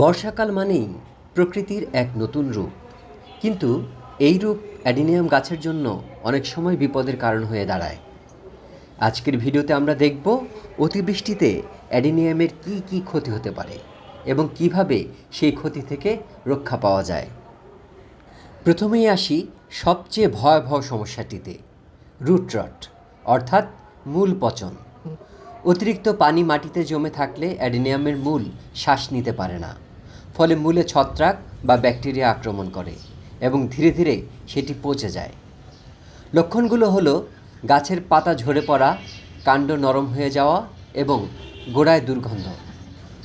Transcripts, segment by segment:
বর্ষাকাল মানেই প্রকৃতির এক নতুন রূপ। কিন্তু এই রূপ অ্যাডিনিয়াম গাছের জন্য অনেক সময় বিপদের কারণ হয়ে দাঁড়ায়। আজকের ভিডিওতে আমরা দেখব অতিবৃষ্টিতে অ্যাডিনিয়ামের কী কী ক্ষতি হতে পারে এবং কীভাবে সেই ক্ষতি থেকে রক্ষা পাওয়া যায়। প্রথমেই আসি সবচেয়ে ভয়াবহ সমস্যাটিতে, রুট রট, অর্থাৎ মূল পচন। অতিরিক্ত পানি মাটিতে জমে থাকলে অ্যাডিনিয়ামের মূল শ্বাস নিতে পারে না। ফলে মূলে ছত্রাক বা ব্যাকটেরিয়া আক্রমণ করে এবং ধীরে ধীরে সেটি পচে যায়। লক্ষণগুলো হলো গাছের পাতা ঝরে পড়া, কাণ্ড নরম হয়ে যাওয়া এবং গোড়ায় দুর্গন্ধ।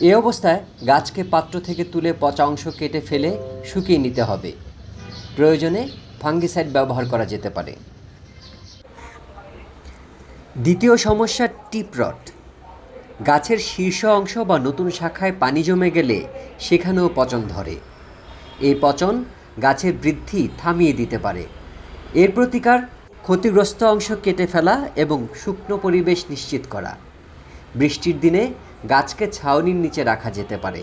এ অবস্থায় গাছকে পাত্র থেকে তুলে পচা অংশ কেটে ফেলে শুকিয়ে নিতে হবে। প্রয়োজনে ফাঙ্গিসাইড ব্যবহার করা যেতে পারে। দ্বিতীয় সমস্যা টিপ রট গাছের শীর্ষ অংশ বা নতুন শাখায় পানি জমে গেলে সেখানেও পচন ধরে। এই পচন গাছের বৃদ্ধি থামিয়ে দিতে পারে। এর প্রতিকার ক্ষতিগ্রস্ত অংশ কেটে ফেলা এবং শুকনো পরিবেশ নিশ্চিত করা। বৃষ্টির দিনে গাছকে ছাউনির নিচে রাখা যেতে পারে।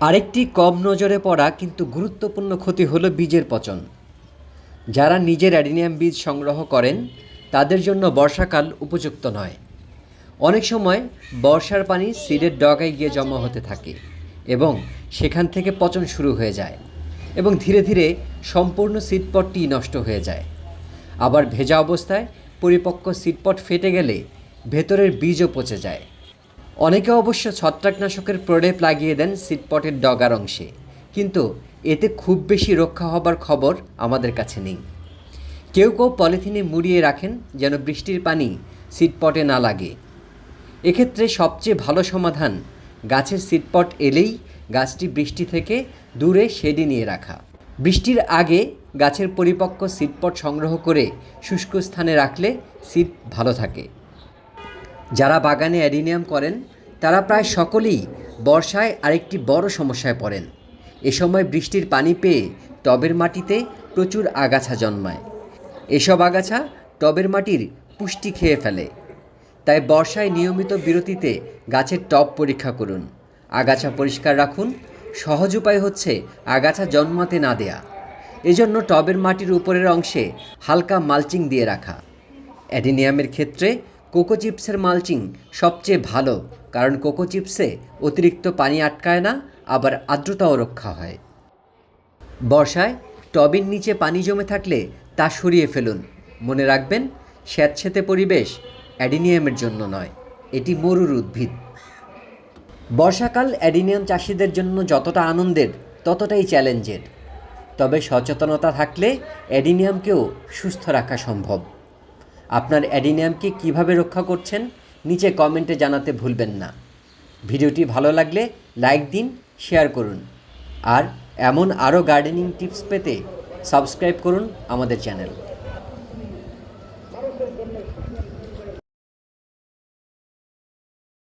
আরেকটি কম নজরে পড়া কিন্তু গুরুত্বপূর্ণ ক্ষতি হলো বীজের পচন। যারা নিজের অ্যাডিনিয়াম বীজ সংগ্রহ করেন তাদের জন্য বর্ষাকাল উপযুক্ত নয়। অনেক সময় বর্ষার পানি সিডের ডগায় গিয়ে জমা হতে থাকে এবং সেখান থেকে পচন শুরু হয়ে যায় এবং ধীরে ধীরে সম্পূর্ণ সিটপটটি নষ্ট হয়ে যায়। আবার ভেজা অবস্থায় পরিপক্ক সিটপট ফেটে গেলে ভেতরের বীজও পচে যায়। অনেকে অবশ্য ছত্রাকনাশকের প্রলেপ লাগিয়ে দেন সিটপটের ডগার অংশে, কিন্তু এতে খুব বেশি রক্ষা হবার খবর আমাদের কাছে নেই। কেউ কেউ পলিথিনে মুড়িয়ে রাখেন যেন বৃষ্টির পানি সিটপটে না লাগে। এক্ষেত্রে সবচেয়ে ভালো সমাধান গাছের সিটপট এলেই গাছটি বৃষ্টি থেকে দূরে শেডে নিয়ে রাখা। বৃষ্টির আগে গাছের পরিপক্ক সিটপট সংগ্রহ করে শুষ্ক স্থানে রাখলে সিট ভালো থাকে। যারা বাগানে অ্যাডিনিয়াম করেন, তারা প্রায় সকলেই বর্ষায় আরেকটি বড় সমস্যায় পড়েন। এ সময় বৃষ্টির পানি পেয়ে টবের মাটিতে প্রচুর আগাছা জন্মায়। এসব আগাছা টবের মাটির পুষ্টি খেয়ে ফেলে। তাই বর্ষায় নিয়মিত বিরতিতে গাছের টব পরীক্ষা করুন। আগাছা পরিষ্কার রাখুন। সহজ উপায় হচ্ছে আগাছা জন্মাতে না দেয়া। এজন্য টবের মাটির উপরের অংশে হালকা মালচিং দিয়ে রাখা। অ্যাডিনিয়ামের ক্ষেত্রে কোকো চিপসের মালচিং সবচেয়ে ভালো, কারণ কোকো চিপসে অতিরিক্ত পানি আটকায় না, আবার আর্দ্রতাও রক্ষা হয়। বর্ষায় টবের নিচে পানি জমে থাকলে তা সরিয়ে ফেলুন। মনে রাখবেন, স্যাঁতসেঁতে পরিবেশ অ্যাডিনিয়ামের জন্য নয়, এটি মরুর উদ্ভিদ। বর্ষাকাল অ্যাডিনিয়াম চাষিদের জন্য যতটা আনন্দের, ততটাই চ্যালেঞ্জের। তবে সচেতনতা থাকলে অ্যাডিনিয়ামকেও সুস্থ রাখা সম্ভব। আপনার অ্যাডিনিয়ামকে কীভাবে রক্ষা করছেন, নিচে কমেন্টে জানাতে ভুলবেন না। ভিডিওটি ভালো লাগলে লাইক দিন, শেয়ার করুন। আর এমন আরও গার্ডেনিং টিপস পেতে সাবস্ক্রাইব করুন আমাদের চ্যানেল।